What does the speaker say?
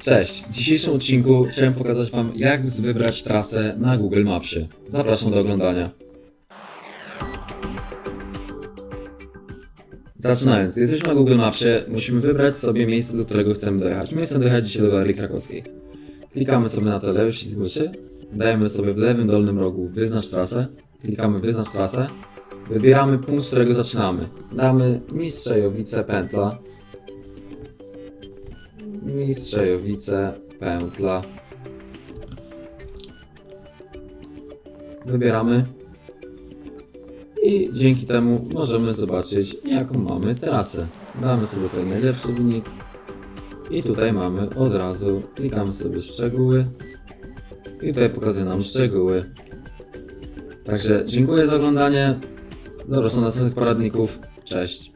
Cześć! W dzisiejszym odcinku chciałem pokazać Wam, jak wybrać trasę na Google Mapsie. Zapraszam do oglądania. Zaczynając, jesteśmy na Google Mapsie, musimy wybrać sobie miejsce, do którego chcemy dojechać. My chcemy dojechać dzisiaj do Galerii Krakowskiej. Klikamy sobie na to lewy przycisk myszy, dajemy sobie w lewym dolnym rogu wyznacz trasę, klikamy wyznacz trasę, wybieramy punkt, z którego zaczynamy. Damy Mistrzejowice pętla, Mistrzejowice, pętla. Wybieramy. I dzięki temu możemy zobaczyć, jaką mamy trasę. Damy sobie tutaj najlepszy wynik. I tutaj mamy od razu, klikamy sobie szczegóły. I tutaj pokazuje nam szczegóły. Także dziękuję za oglądanie. Do następnych poradników. Cześć.